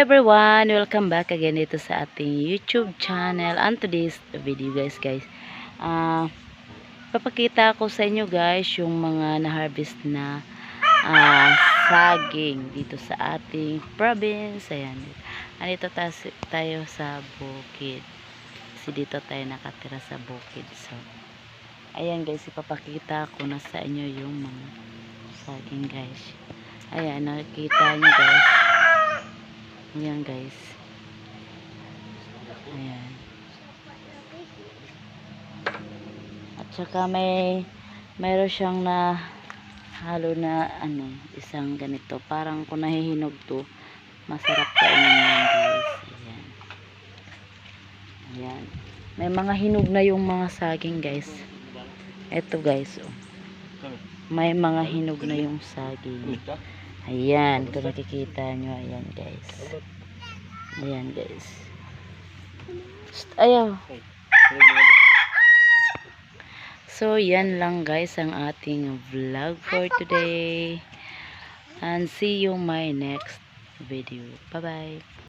everyone! Welcome back again dito sa ating YouTube channel and today's video guys guys. Ah, papakita ko sa inyo guys yung mga na-harvest na ah, saging dito sa ating province. Ayan. Andito tayo sa bukid. Kasi dito tayo nakatira sa bukid. So, ayan guys, ipapakita ko na sa inyo yung mga saging guys. Ayan, nakikita nyo guys. Ayan guys. Ayan. At saka may mayroon siyang na halo na ano, isang ganito. Parang kung nahihinog to, masarap kainin yan guys. Ayan. Ayan. May mga hinog na yung mga saging guys. Eto guys, oh. May mga hinog na yung saging. Ayan, kung nakikita nyo, ayan guys. Ayan guys. Ayaw. So, yan lang guys ang ating vlog for today. And see you my next video. Bye-bye.